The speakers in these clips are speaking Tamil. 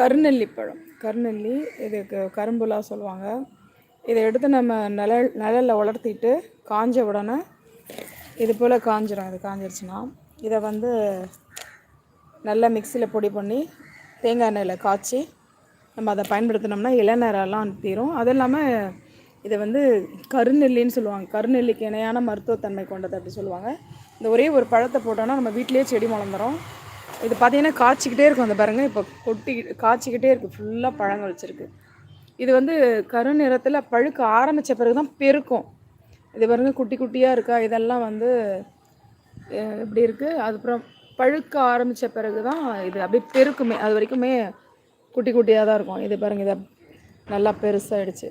கருநெல்லி பழம். கருநெல்லி இதுக்கு கரும்புலாம் சொல்லுவாங்க. இதை எடுத்து நம்ம நிழல் நிழலில் வளர்த்திட்டு காஞ்ச உடனே இது போல் காஞ்சிடும் இது காஞ்சிருச்சுன்னா இதை வந்து நல்லா மிக்சியில் பொடி பண்ணி தேங்காய் எண்ணெயில் காய்ச்சி நம்ம அதை பயன்படுத்தினோம்னா இளநீரெல்லாம் தீரும். அதுவும் இல்லாமல் இதை வந்து கருநெல்லின்னு சொல்லுவாங்க. கருநெல்லிக்கு இணையான மருத்துவத்தன்மை கொண்டது அப்படி சொல்லுவாங்க. இந்த ஒரே ஒரு பழத்தை போட்டோன்னா நம்ம வீட்டிலேயே செடி வளர்ந்துடும் இது பார்த்தீங்கன்னா காய்ச்சிக்கிட்டே இருக்கும் அந்த பாருங்கள் இப்போ கொட்டி காய்ச்சிக்கிட்டே இருக்குது ஃபுல்லாக பழங்கள் வச்சுருக்கு. இது வந்து கரு நிறத்தில் பழுக்க ஆரம்பித்த பிறகு தான் பெருக்கும். இது பாருங்கள் குட்டி குட்டியாக இருக்கா? இதெல்லாம் வந்து இப்படி இருக்குது அதுக்கப்புறம் பழுக்க ஆரம்பித்த பிறகு தான் இது அப்படியே பெருக்குமே. அது வரைக்குமே குட்டி குட்டியாக தான் இருக்கும். இது பாருங்கள் இதை நல்லா பெருசாகிடுச்சு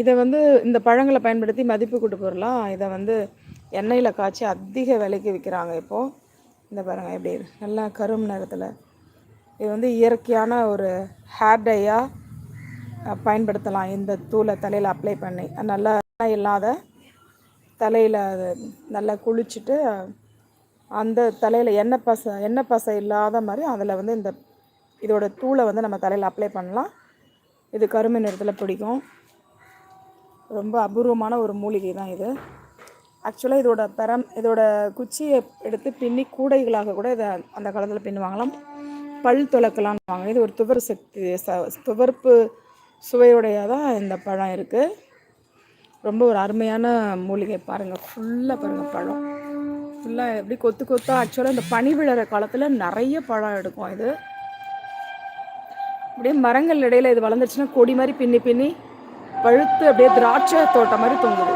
இதை வந்து இந்த பழங்களை பயன்படுத்தி மதிப்பு கூட்டு பொருளாக இதை வந்து எண்ணெயில் காய்ச்சி அதிக விலைக்கு விற்கிறாங்க இப்போது இந்த பாருங்கள் எப்படி நல்லா கரும் நிறத்தில். இது வந்து இயற்கையான ஒரு ஹேர் டையாக பயன்படுத்தலாம். இந்த தூளை தலையில் அப்ளை பண்ணி. நல்லா எண்ணெய் இல்லாத தலையில் அது நல்லா குளிச்சுட்டு அந்த தலையில் எண்ணெய் பசை எண்ணெய் பசை இல்லாத மாதிரி அதில் வந்து இந்த இதோட தூளை வந்து நம்ம தலையில் அப்ளை பண்ணலாம். இது கருமை நிறத்தில் பிடிக்கும். ரொம்ப அபூர்வமான ஒரு மூலிகை தான் இது. ஆக்சுவலாக இதோட பெரம் இதோட குச்சியை எடுத்து பின்னி கூடைகளாக கூட இதை அந்த காலத்தில் பின்னுவாங்களாம். பல் துளக்கலாம்னுவாங்க இது ஒரு துவர் சக்தி ச துவர்ப்பு சுவையுடையதாக இந்த பழம் இருக்குது ரொம்ப ஒரு அருமையான மூலிகை பாருங்கள் ஃபுல்லாக பாருங்கள் பழம். ஃபுல்லாக எப்படி கொத்து கொத்தா ஆக்சுவலாக இந்த பனி விழற காலத்தில் நிறைய பழம் எடுக்கும் இது. அப்படியே மரங்கள் இடையில் இது வளர்ந்துச்சுன்னா கொடி மாதிரி பின்னி பின்னி பழுத்து அப்படியே திராட்சை தோட்டம் மாதிரி தொங்குது.